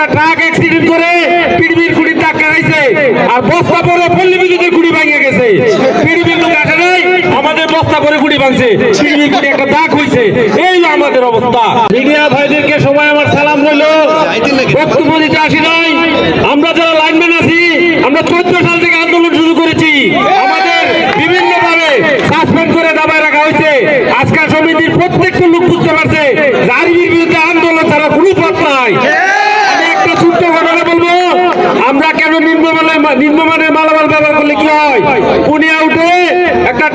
একটা truck accident করে পিড়বির কুড়ি ধাক্কা খাইছে। আর বস্তা পরে পল্লী বিদ্যুতের কুড়ি ভাঙে গেছে। পিড়বির লোক আসে নাই, আমাদের বস্তা করে কুড়ি ভাঙছে। পিড়বির কুড়ি একটা দাগ হইছে। এই আমাদের অবস্থা। মিডিয়া ভাইদেরকে সবাই আমার সালাম রইল। বক্তব্য দিতে আসি নাই। আমরা যারা লাইনম্যান আছি, আমরা চোদ্দ সাল থেকে আন্দোলন শুরু করেছি। আমাদের বিভিন্ন ভাবে সাসপেন্ড করে দাবায় রাখা হয়েছে আজকাল সমিতির প্রত্যেকটা লোক বুঝতে পারছে আরবির বিরুদ্ধে আন্দোলন ছাড়া কোনো পথ নাই আমি একটা ছোট্ট ঘটনা বলব আমরা নিম্নমানের নিম্নমানের মালামাল ব্যবহার করলে কি পুনিয়া উঠে একটা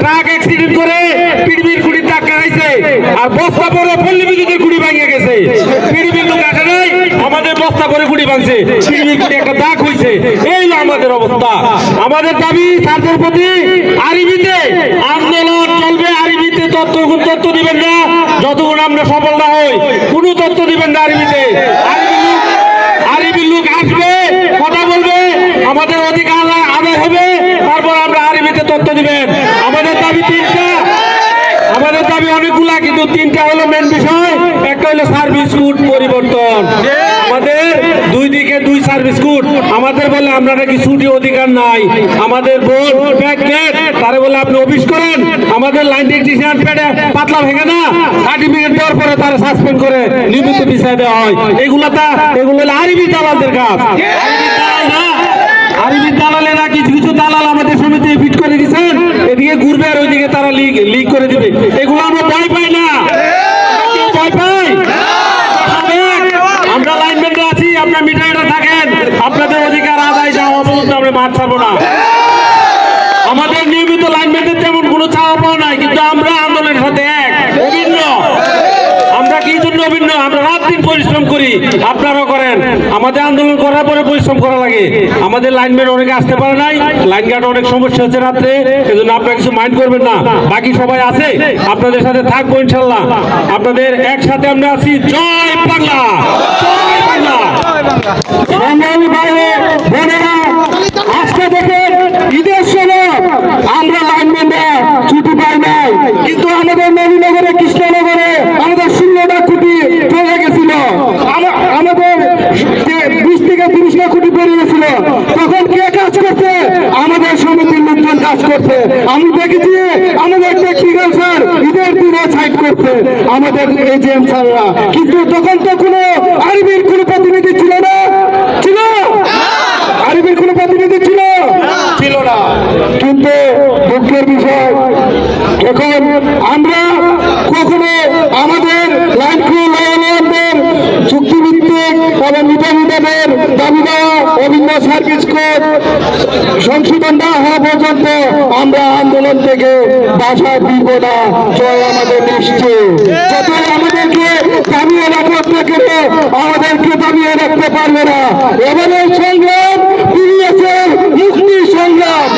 আমাদের দাগ হইছে। এই আমাদের অবস্থা। আমাদের দাবি, স্বার্থের প্রতি আরিবিতে আন্দোলন চলবে, আরিবিতে তথ্য তথ্য দিবেন না। যতক্ষণ আমরা সফল না হই, কোনো তথ্য দিবেন না আরিবিতে। আরিবি আমাদের অধিকার আদায়- হবে, তারপর আমরা আরিবিতে তথ্য দিবেন। আমাদের দাবি তিনটা। আমাদের দাবি অনেকগুলা, কিন্তু তিনটা হলো মেন বিষয়, একটা হলো সার্ভিস কোড পরিবর্তন। আমাদের দুই দিকে দুই সার্ভিস আমাদের বলে অধিকার নাই। আমাদের বলে আপনি অফিস করেন। আমাদের লাইন পাতলা ভেঙে না তারা সাসপেন্ড করে বিষয় দেওয়া হয়। তা এগুলো হলো আরবি দালালদের কাজ। আরবি দালাল না, কিছু কিছু দালাল আমাদের সমিতি ফিট করে দিচ্ছেন এদিকে ঘুরবে আর ওইদিকে তারা লিক লিক করে দিবে। এগুলো আমরা ভয় পাই না। ভয় পাই? আমরা লাইনম্যানরা আছি, আপনার মিটারটা থাকেন। আপনাদের অধিকার আদায় যাওয়া পর্যন্ত আমরা মাঠ ছাড়বো না। আমাদের নিয়মিত লাইনম্যানদের তেমন কোনো চাওয়া পাওয়া নাই, কিন্তু আমরা আন্দোলনের সাথে এক, অভিন্ন। আমরা কি জন্য অভিন্ন? আমরা রাত দিন পরিশ্রম করি। আপনারাও করেন। আমাদের আন্দোলন করার পরে পরিশ্রম করা লাগে। আমাদের লাইনম্যান অনেকে আসতে পারে নাই। লাইন গার্ড অনেক সমস্যা হচ্ছে রাত্রে। এজন্য আপনারা কিছু মাইন্ড করবেন না। বাকি সবাই আছে। আপনাদের সাথে থাকব ইনশাল্লাহ। আপনাদের একসাথে আমরা আছি। জয় বাংলা! জয় বাংলা সংগ্রামী ভাইরে বোনেরা আজকে দেখেন ঈদের সময় আমরা লাইনম্যানরা ছুটি পাই নাই কিন্তু আমাদের নবীনগরে কৃষ্ণনগরে আমাদের ষোলোটা খুঁটি চলে গেছিল আমা- আমাদের যে বিশ থেকে তিরিশটা খুঁটি বেরিয়ে গেছিল তখন কে কাজ করছে আমাদের সমিতির লোকজন কাজ করছে আমি দেখেছি, আমাদের টেকনিক্যাল স্যার ঈদের দিনে সাইড করছে আমাদের এজিএম স্যাররা কিন্তু তখন তো কোনো সার্ভিস কোড সংশোধন না হওয়া পর্যন্ত আমরা আন্দোলন থেকে বাসা দিব না। জয় আমাদের নিশ্চয়। যতই আমাদেরকে দামিয়ে রাখো কেটে আমাদেরকে দামিয়ে রাখতে পারবে না। এবারের সংগ্রাম পিডিএসের মুক্তি সংগ্রাম।